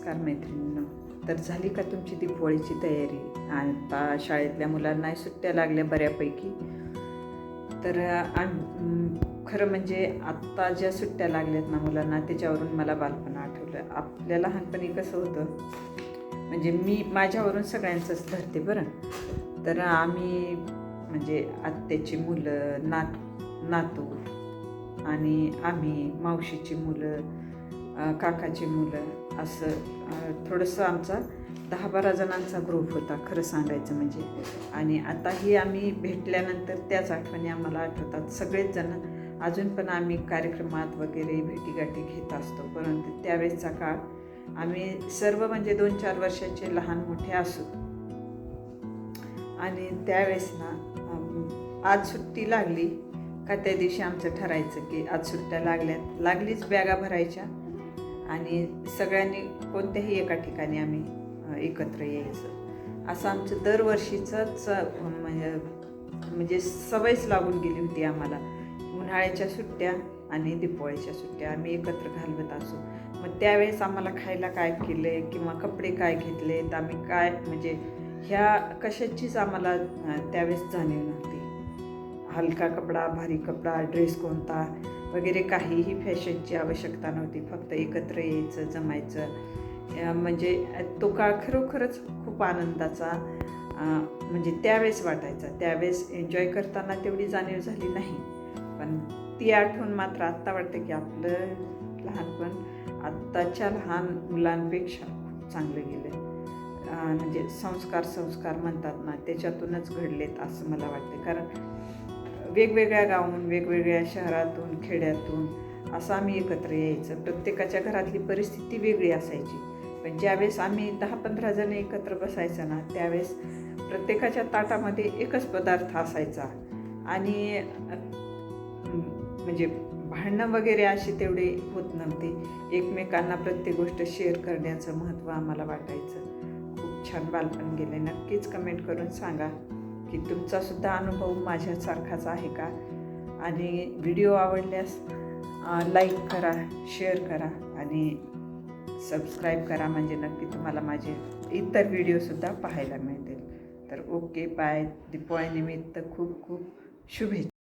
नमस्कार मैत्रिणींनो. तर झाली का तुमची दीपावळीची तयारी? आता शाळेतल्या मुलांना सुट्ट्या लागल्या बऱ्यापैकी. तर आम खरं म्हणजे आत्ता ज्या सुट्ट्या लागल्यात ना मुलांना त्याच्यावरून मला बालपण आठवलं. आपल्या लहानपणी कसं होतं? म्हणजे मी माझ्यावरून सगळ्यांचंच धरते बरं. तर आम्ही म्हणजे आत्याची मुलं नात नातू आणि आम्ही मावशीची मुलं काकाची मुलं असं थोडंसं आमचा दहा बारा जणांचा ग्रुप होता खरं सांगायचं म्हणजे. आणि आताही आम्ही भेटल्यानंतर त्याच आठवणी आम्हाला आठवतात. सगळेच जण अजून पण आम्ही कार्यक्रमात वगैरे भेटीगाठी घेत असतो. परंतु त्यावेळेसचा काळ आम्ही सर्व म्हणजे दोन चार वर्षाचे लहान मोठे असू. आणि त्यावेळेस ना आज सुट्टी लागली का त्या दिवशी आमचं ठरायचं की आज सुट्ट्या लागल्यात लागलीच बॅगा भरायच्या. आणि सगळ्यांनी कोणत्याही एका ठिकाणी आम्ही एकत्र यायचं. असं आमचं दरवर्षीचंच म्हणजे म्हणजे सवयच लागून गेली होती आम्हाला. उन्हाळ्याच्या सुट्ट्या आणि दिपावळीच्या सुट्ट्या आम्ही एकत्र घालवत असू. मग त्यावेळेस आम्हाला खायला काय केलं किंवा कपडे काय घेतले तर आम्ही काय म्हणजे ह्या कशाचीच आम्हाला त्यावेळेस जाणीव नव्हती. हलका कपडा भारी कपडा ड्रेस कोणता वगैरे काहीही फॅशनची आवश्यकता नव्हती. फक्त एकत्र यायचं जमायचं. म्हणजे तो काळ खरोखरच खूप आनंदाचा म्हणजे त्यावेळेस वाटायचा. त्यावेळेस एन्जॉय करताना तेवढी जाणीव झाली नाही. पण ती आठवण मात्र आत्ता वाटतं की आपलं लहानपण आत्ताच्या लहान मुलांपेक्षा खूप चांगलं गेलं. म्हणजे संस्कार संस्कार म्हणतात ना त्याच्यातूनच घडलेत असं मला वाटतं. कारण वेगवेगळ्या गावून वेगवेगळ्या शहरातून खेड्यातून असं आम्ही एकत्र यायचं. प्रत्येकाच्या घरातली परिस्थिती वेगळी असायची. पण ज्यावेळेस आम्ही दहा पंधरा जण एकत्र बसायचं ना त्यावेळेस प्रत्येकाच्या ताटामध्ये एकच पदार्थ असायचा. आणि म्हणजे भांडणं वगैरे अशी तेवढे होत नव्हते. एकमेकांना प्रत्येक गोष्ट शेअर करण्याचं महत्त्व आम्हाला वाटायचं. खूप छान बालपण गेले. नक्कीच कमेंट करून सांगा. की तुमचासुद्धा अनुभव माझ्यासारखाच आहे का? आणि व्हिडिओ आवडल्यास लाईक करा शेअर करा आणि सबस्क्राईब करा म्हणजे नक्की तुम्हाला माझे इतर व्हिडिओसुद्धा पाहायला मिळतील. तर ओके बाय दीपावळीनिमित्त खूप खूप शुभेच्छा.